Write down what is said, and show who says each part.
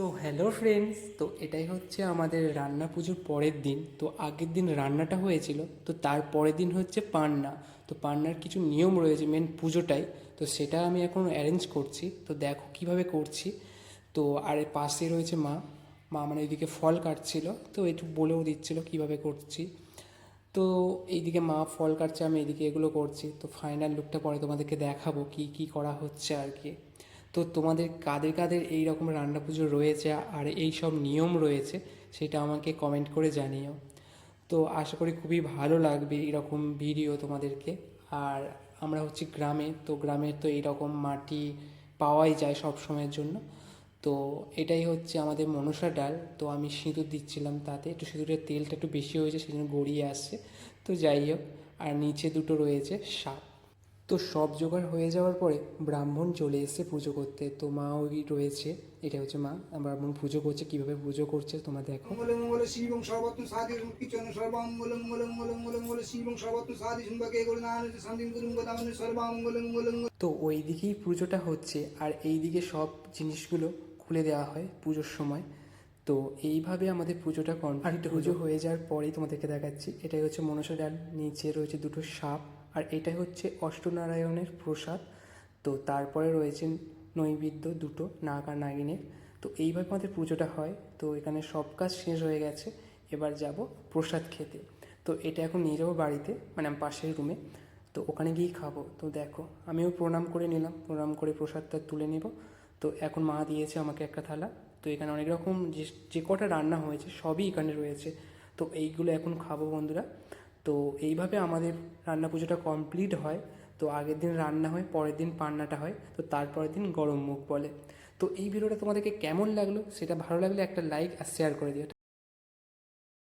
Speaker 1: তো hello friends তো এটাই হচ্ছে আমাদের রান্না পুজোর পরের দিন। তো আগের দিন রান্নাটা হয়েছিল, তো তার পরের দিন হচ্ছে পান্না। তো পান্নার কিছু নিয়ম রয়েছে মেন পুজোটাই, তো সেটা আমি এখন অ্যারেঞ্জ করছি। তো দেখো কীভাবে করছি। তো আর পাশে রয়েছে মা। মা মানে এদিকে ফল কাটছিল, তো একটু বলেও দিচ্ছিল কীভাবে করছি। তো এইদিকে মা ফল কাটছে, আমি এদিকে এগুলো করছি। তো ফাইনাল লুকটা পরে তোমাদেরকে দেখাবো কি কি করা হচ্ছে আর কি। তো তোমাদের কাদের কাদের এই রকম রান্না পুজো রয়েছে আর এই সব নিয়ম রয়েছে সেটা আমাকে কমেন্ট করে জানিও। তো আশা করি খুবই ভালো লাগবে এরকম ভিডিও তোমাদেরকে। আর আমরা হচ্ছে গ্রামে, তো গ্রামের তো এইরকম মাটি পাওয়াই যায় সব সময়ের জন্য। তো এটাই হচ্ছে আমাদের মনসা ডাল। তো আমি সিঁদুর দিচ্ছিলাম তাতে, একটু সিঁদুরের তেলটা একটু বেশি হয়েছে, সেজন্য গড়িয়ে আসছে। তো যাই হোক, আর নিচে দুটো রয়েছে সাপ। তো সব জোগাড় হয়ে যাওয়ার পরে ব্রাহ্মণ চলে এসেছে পুজো করতে। তো মা ওই রয়েছে এটা হচ্ছে মা। ব্রাহ্মণ পুজো করছে কীভাবে পুজো করছে তোমরা দেখো।
Speaker 2: মঙ্গলে শিবং সাধি কিচন মঙ্গলে মঙ্গলে মঙ্গলে শিবং সাধি গদামনে মঙ্গলে
Speaker 1: তো ওই দিকেই পুজোটা হচ্ছে আর এই দিকে সব জিনিসগুলো খুলে দেওয়া হয় পুজোর সময়। তো এইভাবে আমাদের পুজোটা কমপ্লিট। পুজো হয়ে যাওয়ার পরেই তোমাদেরকে দেখাচ্ছি এটাই হচ্ছে মনসা ডাল নিচে রয়েছে দুটো সাপ। আর এটাই হচ্ছে অষ্টনারায়ণের প্রসাদ। তো তারপরে রয়েছে নৈবেদ্য দুটো, নাগ আর নাগিনের। তো এইভাবে আমাদের পুজোটা হয়, তো এখানে সব কাজ শেষ হয়ে গেছে। এবার যাব প্রসাদ খেতে। তো এটা এখন নিয়ে যাব বাড়িতে মানে আমি পাশের রুমে। তো ওখানে গিয়েই খাব। তো দেখো, আমিও প্রণাম করে নিলাম। প্রণাম করে প্রসাদটা তুলে নেব। তো এখন মা দিয়েছে আমাকে একটা থালা। তো এখানে অনেক রকম যে যে কটা রান্না হয়েছে সবই এখানে রয়েছে। তো এইগুলো এখন খাব বন্ধুরা। তো এইভাবে আমাদের রান্না পুজোটা কমপ্লিট হয়। তো আগের দিন রান্না হয়, পরের দিন পান্নাটা হয়, তো তারপরের দিন গরম মুখ বলে। তো এই ভিডিওটা তোমাদেরকে কেমন লাগল সেটা ভালো লাগলে একটা লাইক আর শেয়ার করে দিও।